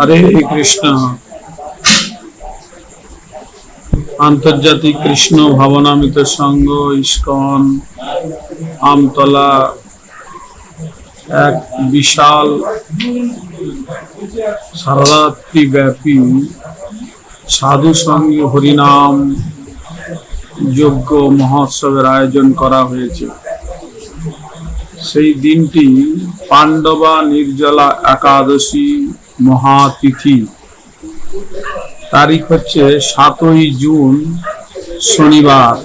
হরে কৃষ্ণ। আন্তর্জাতিক কৃষ্ণ ভাবনামিত সংঘ ইস্কন, আমতলা এক বিশাল সারারাত্রি ব্যাপী সাধু সঙ্গী হরিনাম যজ্ঞ মহোৎসবের আয়োজন করা হয়েছে। সেই দিনটি পাণ্ডবা নির্জলা একাদশী মহাতিথি। তারিখ হচ্ছে সাতই জুন, শনিবার।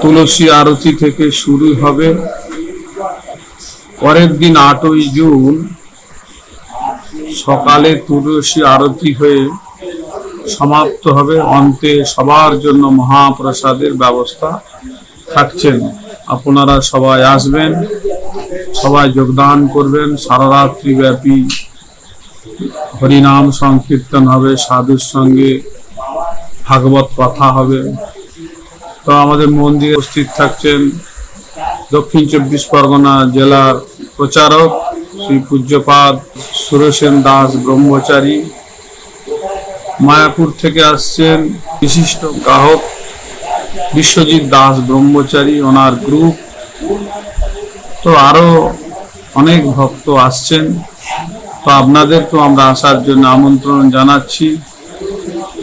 তুলসী আরতি থেকে শুরু হবে। পরের দিন আটই জুন, সকালে তুলসী আরতি হয়ে সমাপ্ত হবে। অন্তে সবার জন্য মহাপ্রসাদের ব্যবস্থা থাকছেন। আপনারা সবাই আসবেন। সবাই যোগদান করবেন। সারা রাত্রি ব্যাপী হরিনাম সংকীর্তন হবে, সাধুর সঙ্গে ভাগবত কথা হবে। তো আমাদের মন্দিরে উপস্থিত থাকছেন দক্ষিণ চব্বিশ পরগনা জেলার প্রচারক শ্রী পূজ্যপাদ সুরসেন দাস ব্রহ্মচারী। মায়াপুর থেকে আসছেন বিশিষ্ট গ্রাহক বিশ্বজিৎ দাস ব্রহ্মচারী, ওনার গ্রুপ। তো আরও অনেক ভক্ত আসছেন। তো আপনাদেরকেও আমরা আসার জন্য আমন্ত্রণ জানাচ্ছি।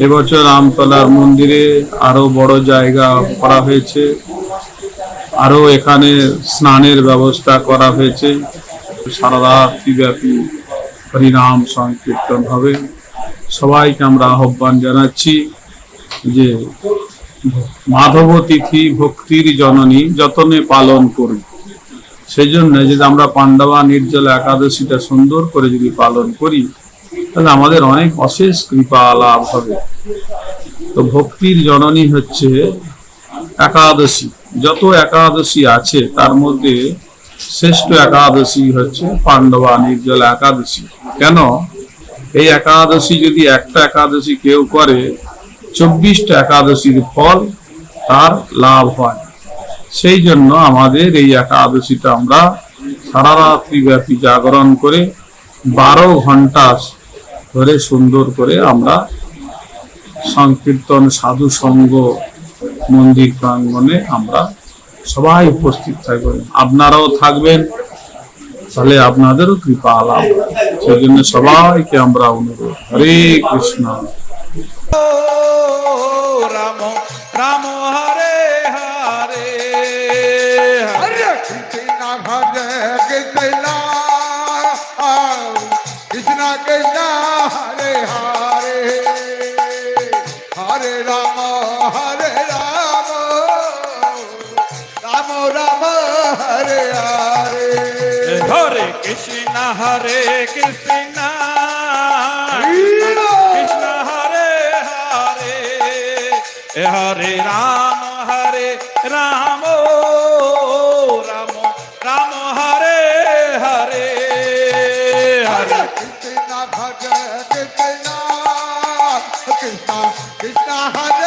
এবছর আমতলার মন্দিরে আরও বড় জায়গা করা হয়েছে। আরও এখানে স্নানের ব্যবস্থা করা হয়েছে। সারা রাত্রি ব্যাপী হরিনাম সংকীর্তন হবে। সবাইকে আমরা আহ্বান জানাচ্ছি যে মাধব তিথি ভক্তির জননী যতনে পালন করুন। সেই জন্য যদি আমরা পাণ্ডবা নির্জলা, একাদশীটা সুন্দর করে যদি পালন করি, তাহলে আমাদের অনেক অশেষ কৃপা লাভ হবে। তো ভক্তির জননী হচ্ছে একাদশী। যত একাদশী আছে, তার মধ্যে শ্রেষ্ঠ একাদশী হচ্ছে পাণ্ডবা নির্জলা, একাদশী। কেন? এই একাদশী যদি একটা একাদশী কেউ করে, চব্বিশটা একাদশীর ফল তার লাভ হয়। সেই জন্য আমাদের এই একাদশীটা আমরা সারা রাত্রি ব্যাপী জাগরণ করে বারো ঘণ্টা ধরে সুন্দর করে আমরা সংকীর্তন সাধু সঙ্গ মন্দির প্রাঙ্গণে আমরা সবাই উপস্থিত থাকবেন আপনারাও থাকবেন, তাহলে আপনাদেরও কৃপা লাভ সেই জন্য সবাইকে আমরা অনুরোধ, হরে কৃষ্ণ। হরে কৃষ্ণ। কৃষ্ণ হরে হরে। হরে রাম হরে রাম রাম রাম হরে হরে। হরে কৃষ্ণ ভজ কৃষ্ণ। কৃষ্ণ কৃষ্ণ হরে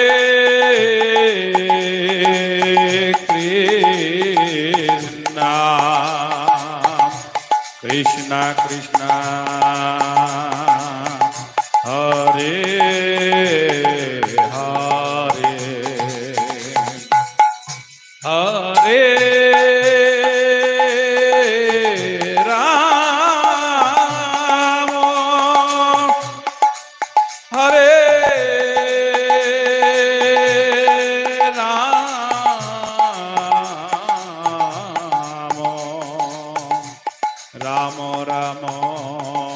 ramo ramo.